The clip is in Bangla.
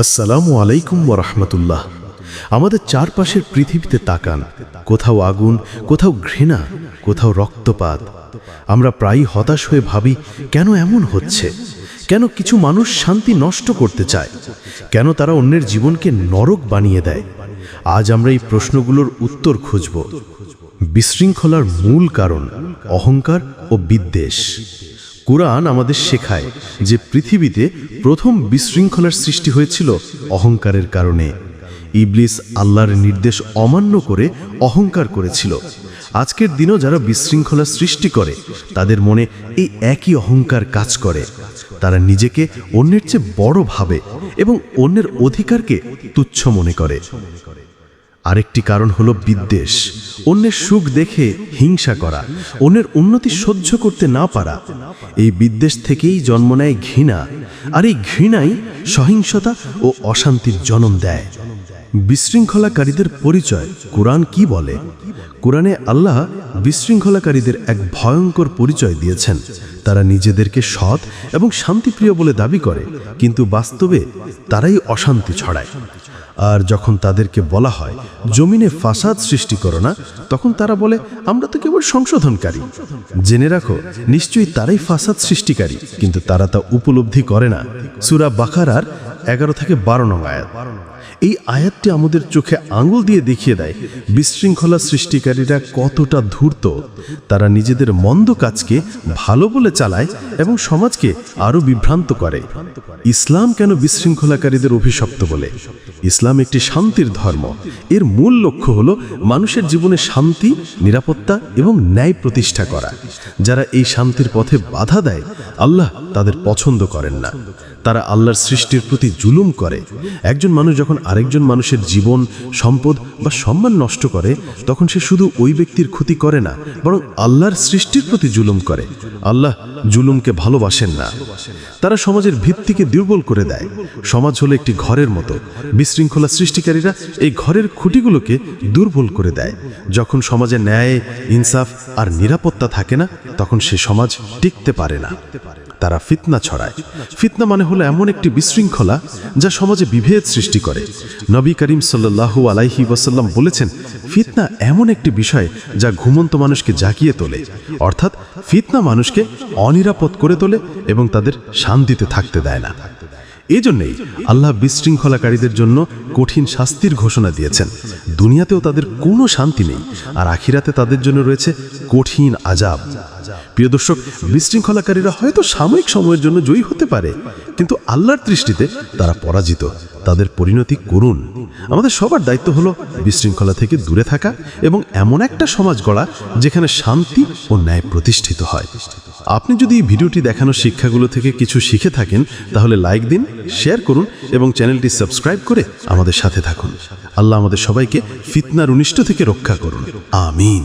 আসসালামু আলাইকুম ওরহমতুল্লাহ আমাদের চারপাশের পৃথিবীতে তাকান, কোথাও আগুন, কোথাও ঘৃণা, কোথাও রক্তপাত। আমরা প্রায়ই হতাশ হয়ে ভাবি, কেন এমন হচ্ছে? কেন কিছু মানুষ শান্তি নষ্ট করতে চায়? কেন তারা অন্যের জীবনকে নরক বানিয়ে দেয়? আজ আমরা এই প্রশ্নগুলোর উত্তর খুঁজব। বিশৃঙ্খলার মূল কারণ অহংকার ও বিদ্বেষ। কুরআন আমাদের শেখায় যে পৃথিবীতে প্রথম বিশৃঙ্খলার সৃষ্টি হয়েছিল অহংকারের কারণে। ইবলিস আল্লাহর নির্দেশ অমান্য করে অহংকার করেছিল। আজকের দিনও যারা বিশৃঙ্খলা সৃষ্টি করে, তাদের মনে এই একই অহংকার কাজ করে। তারা নিজেকে অন্যের চেয়ে বড় ভাবে এবং অন্যের অধিকারকে তুচ্ছ মনে করে। আরেকটি কারণ হল বিদ্বেষ। অন্যের সুখ দেখে হিংসা করা, অন্যের উন্নতি সহ্য করতে না পারা। এই বিদ্বেষ থেকেই জন্ম নেয় ঘৃণা, আর এই ঘৃণাই সহিংসতা ও অশান্তির জনম দেয়। বিশৃঙ্খলাকারীদের পরিচয় কোরআন কি বলে? কোরআনে আল্লাহ বিশৃঙ্খলাকারীদের এক ভয়ঙ্কর পরিচয় দিয়েছেন। তারা নিজেদেরকে সৎ এবং শান্তিপ্রিয় বলে দাবি করে, কিন্তু বাস্তবে তারাই অশান্তি ছড়ায়। আর যখন তাদেরকে বলা হয়, জমিনে ফাসাদ সৃষ্টি করো না, তখন তারা বলে, আমরা তো কেবল সংশোধনকারী। জেনে রাখো, নিশ্চয়ই তারাই ফাসাদ সৃষ্টিকারী, কিন্তু তারা তা উপলব্ধি করে না। সুরা বাখারার এগারো থেকে বারো নং আয়াত। এই আয়াতটি আমাদের চোখে আঙুল দিয়ে দেখিয়ে দেয় বিশৃঙ্খলা সৃষ্টিকারীরা কতটা ধূর্ত। তারা নিজেদের মন্দ কাজকে ভালো বলে চালায় এবং সমাজকে আরও বিভ্রান্ত করে। ইসলাম কেন বিশৃঙ্খলাকারীদের অভিশপ্ত বলে? ইসলাম একটি শান্তির ধর্ম। এর মূল লক্ষ্য হল মানুষের জীবনে শান্তি, নিরাপত্তা এবং ন্যায় প্রতিষ্ঠা করা। যারা এই শান্তির পথে বাধা দেয়, আল্লাহ তাদের পছন্দ করেন না। তারা আল্লাহর সৃষ্টির প্রতি জুলুম করে। একজন মানুষ যখন আরেকজন মানুষের জীবন, সম্পদ বা সম্মান নষ্ট করে, তখন সে শুধু ওই ব্যক্তির ক্ষতি করে না, বরং আল্লাহর সৃষ্টির প্রতি জুলুম করে। আল্লাহ জুলুমকে ভালোবাসেন না। তারা সমাজের ভিত্তিকে দুর্বল করে দেয়। সমাজ হলো একটি ঘরের মতো। বিশৃঙ্খলা সৃষ্টিকারীরা এই ঘরের খুঁটিগুলোকে দুর্বল করে দেয়। যখন সমাজে ন্যায়, ইনসাফ আর নিরাপত্তা থাকে না, তখন সে সমাজ টিকতে পারে না। তারা ফিতনা ছড়ায়। ফিতনা মানে হলো এমন একটি বিশৃঙ্খলা যা সমাজে বিভেদ সৃষ্টি করে। নবী করিম সাল্লাহু আলাইহি ওয়াসাল্লাম বলেছেন, ফিতনা এমন একটি বিষয় যা ঘুমন্ত মানুষকে জাগিয়ে তোলে। অর্থাৎ ফিতনা মানুষকে অনিরাপদ করে তোলে এবং তাদের শান্তিতে থাকতে দেয় না। এজন্যই আল্লাহ বিশৃঙ্খলাকারীদের জন্য কঠিন শাস্তির ঘোষণা দিয়েছেন। দুনিয়াতেও তাদের কোনো শান্তি নেই, আর আখিরাতে তাদের জন্য রয়েছে কঠিন আজাব প্রিয় দর্শক, বিশৃঙ্খলাকারীরা হয়তো সাময়িক সময়ের জন্য জয়ী হতে পারে, কিন্তু আল্লাহর দৃষ্টিতে তারা পরাজিত। তাদের পরিণতি করুন আমাদের সবার দায়িত্ব হলো বিশৃঙ্খলা থেকে দূরে থাকা এবং এমন একটা সমাজ গড়া যেখানে শান্তি ও ন্যায় প্রতিষ্ঠিত হয়। আপনি যদি এই ভিডিওটি দেখানো শিক্ষাগুলো থেকে কিছু শিখে থাকেন, তাহলে লাইক দিন, শেয়ার করুন এবং চ্যানেলটি সাবস্ক্রাইব করে আমাদের সাথে থাকুন। আল্লাহ আমাদের সবাইকে ফিতনার উনিষ্ট থেকে রক্ষা করুন। আমিন।